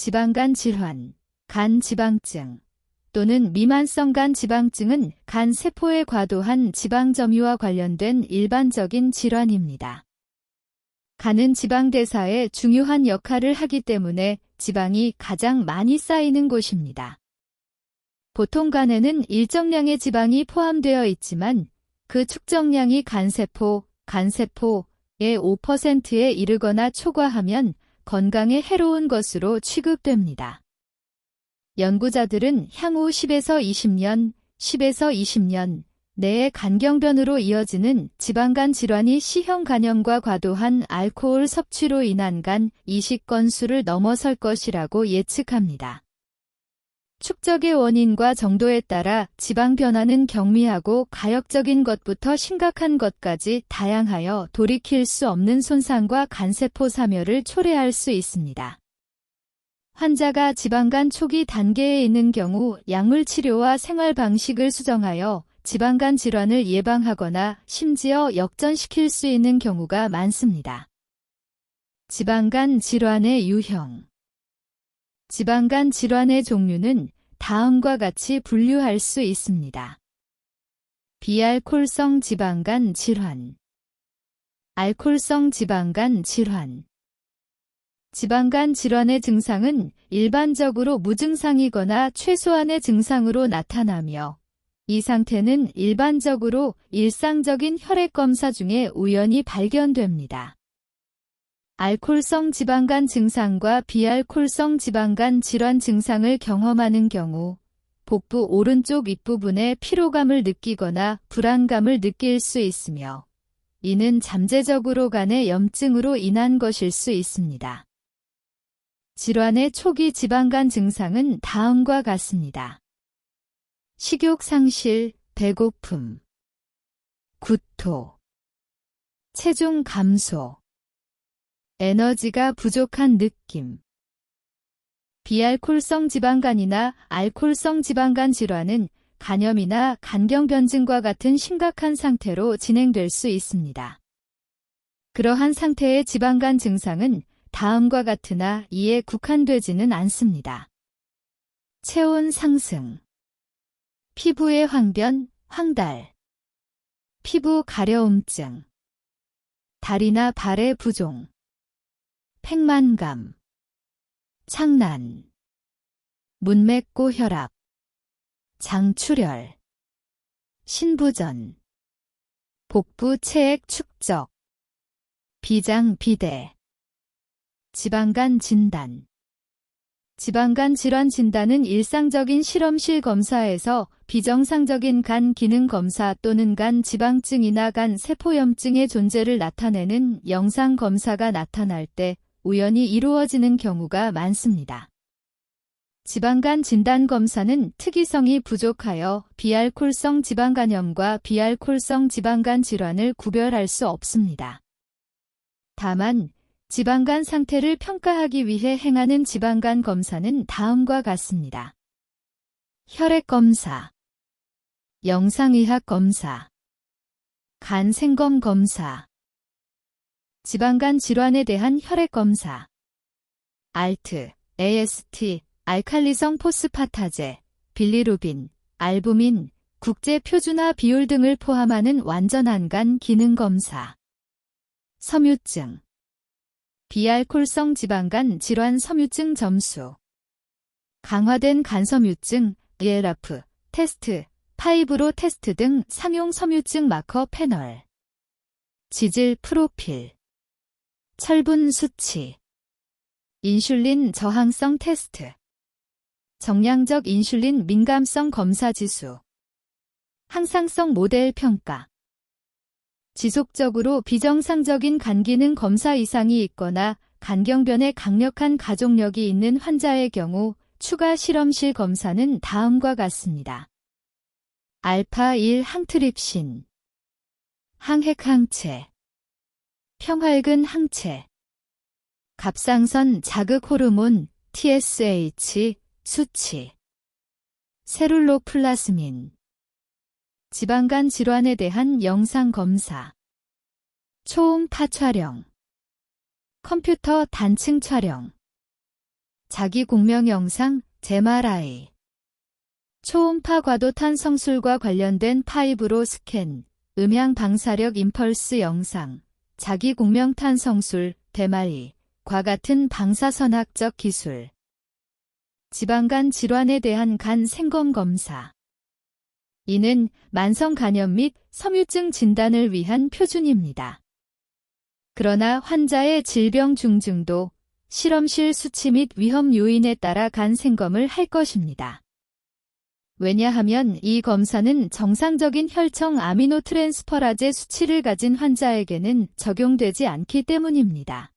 지방간 질환, 간 지방증 또는 미만성 간 지방증은 간 세포의 과도한 지방 점유와 관련된 일반적인 질환입니다. 간은 지방 대사에 중요한 역할을 하기 때문에 지방이 가장 많이 쌓이는 곳입니다. 보통 간에는 일정량의 지방이 포함되어 있지만 그 축적량이 간세포, 간세포의 5%에 이르거나 초과하면 건강에 해로운 것으로 취급됩니다. 연구자들은 향후 10에서 20년, 10에서 20년 내에 간경변으로 이어지는 지방간 질환이 C형 간염과 과도한 알코올 섭취로 인한 간 이식 건수를 넘어설 것이라고 예측합니다. 축적의 원인과 정도에 따라 지방 변화는 경미하고 가역적인 것부터 심각한 것까지 다양하여 돌이킬 수 없는 손상과 간세포 사멸을 초래할 수 있습니다. 환자가 지방간 초기 단계에 있는 경우 약물 치료와 생활 방식을 수정하여 지방간 질환을 예방하거나 심지어 역전시킬 수 있는 경우가 많습니다. 지방간 질환의 유형 지방간 질환의 종류는 다음과 같이 분류할 수 있습니다. 비알콜성 지방간 질환 알콜성 지방간 질환 지방간 질환의 증상은 일반적으로 무증상이거나 최소한의 증상으로 나타나며 이 상태는 일반적으로 일상적인 혈액 검사 중에 우연히 발견됩니다. 알코올성 지방간 증상과 비알코올성 지방간 질환 증상을 경험하는 경우 복부 오른쪽 윗부분에 피로감을 느끼거나 불안감을 느낄 수 있으며 이는 잠재적으로 간의 염증으로 인한 것일 수 있습니다. 질환의 초기 지방간 증상은 다음과 같습니다. 식욕 상실, 배고픔, 구토, 체중 감소, 에너지가 부족한 느낌. 비알콜성 지방간이나 알콜성 지방간 질환은 간염이나 간경변증과 같은 심각한 상태로 진행될 수 있습니다. 그러한 상태의 지방간 증상은 다음과 같으나 이에 국한되지는 않습니다. 체온 상승 피부의 황변, 황달, 피부 가려움증, 다리나 발의 부종, 팽만감, 창난, 문맥고 혈압, 장출혈, 신부전, 복부 체액 축적, 비장 비대, 지방간 진단, 지방간 질환 진단은 일상적인 실험실 검사에서 비정상적인 간 기능 검사 또는 간 지방증이나 간 세포염증의 존재를 나타내는 영상 검사가 나타날 때 우연히 이루어지는 경우가 많습니다. 지방간 진단 검사는 특이성이 부족하여 비알콜성 지방간염과 비알콜성 지방간 질환을 구별할 수 없습니다. 다만 지방간 상태를 평가하기 위해 행하는 지방간 검사는 다음과 같습니다. 혈액 검사, 영상의학 검사, 간 생검 검사, 지방간 질환에 대한 혈액 검사, 알트, AST, 알칼리성 포스파타제, 빌리루빈, 알부민, 국제 표준화 비율 등을 포함하는 완전한 간 기능 검사, 섬유증, 비알콜성 지방간 질환 섬유증 점수. 강화된 간섬유증, ELF, 테스트, 파이브로 테스트 등 상용 섬유증 마커 패널. 지질 프로필 철분 수치 인슐린 저항성 테스트 정량적 인슐린 민감성 검사 지수 항상성 모델 평가 지속적으로 비정상적인 간 기능 검사 이상이 있거나 간경변에 강력한 가족력이 있는 환자의 경우 추가 실험실 검사는 다음과 같습니다. 알파 1 항트립신 항핵항체 평활근 항체. 갑상선 자극 호르몬 TSH 수치. 세룰로플라스민. 지방간 질환에 대한 영상 검사, 초음파 촬영, 컴퓨터 단층 촬영, 자기 공명 영상, MRI. 초음파 과도탄 성술과 관련된 파이브로 스캔, 음향 방사력 임펄스 영상, 자기 공명탄 성술, 대마리, 과 같은 방사선학적 기술. 지방간 질환에 대한 간 생검 검사. 이는 만성 간염 및 섬유증 진단을 위한 표준입니다. 그러나 환자의 질병 중증도, 실험실 수치 및 위험 요인에 따라 간 생검을 할 것입니다. 왜냐하면 이 검사는 정상적인 혈청 아미노 트랜스퍼라제 수치를 가진 환자에게는 적용되지 않기 때문입니다.